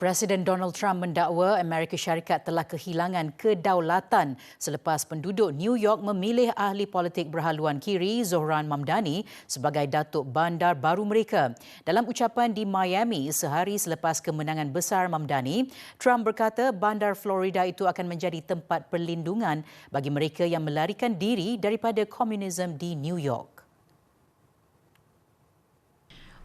Presiden Donald Trump mendakwa Amerika Syarikat telah kehilangan kedaulatan selepas penduduk New York memilih ahli politik berhaluan kiri Zohran Mamdani sebagai datuk bandar baru mereka. Dalam ucapan di Miami sehari selepas kemenangan besar Mamdani, Trump berkata bandar Florida itu akan menjadi tempat perlindungan bagi mereka yang melarikan diri daripada komunisme di New York.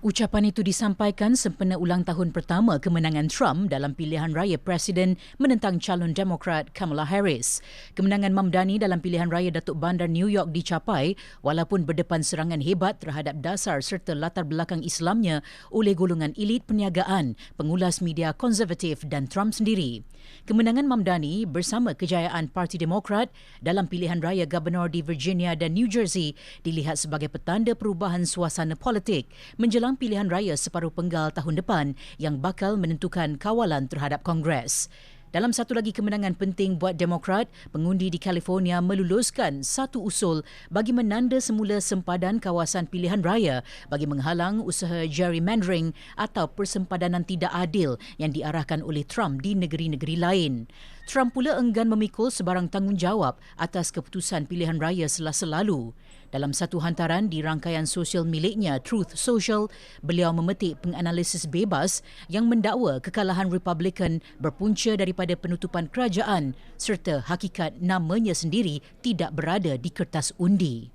Ucapan itu disampaikan sempena ulang tahun pertama kemenangan Trump dalam pilihan raya presiden menentang calon Demokrat Kamala Harris. Kemenangan Mamdani dalam pilihan raya Datuk Bandar New York dicapai walaupun berdepan serangan hebat terhadap dasar serta latar belakang Islamnya oleh golongan elit perniagaan, pengulas media konservatif dan Trump sendiri. Kemenangan Mamdani bersama kejayaan Parti Demokrat dalam pilihan raya gubernur di Virginia dan New Jersey dilihat sebagai petanda perubahan suasana politik menjelang pilihan raya separuh penggal tahun depan yang bakal menentukan kawalan terhadap Kongres. Dalam satu lagi kemenangan penting buat Demokrat, pengundi di California meluluskan satu usul bagi menanda semula sempadan kawasan pilihan raya bagi menghalang usaha gerrymandering atau persempadanan tidak adil yang diarahkan oleh Trump di negeri-negeri lain. Trump pula enggan memikul sebarang tanggungjawab atas keputusan pilihan raya selasa lalu. Dalam satu hantaran di rangkaian sosial miliknya Truth Social, beliau memetik penganalisis bebas yang mendakwa kekalahan Republican berpunca daripada penutupan kerajaan serta hakikat namanya sendiri tidak berada di kertas undi.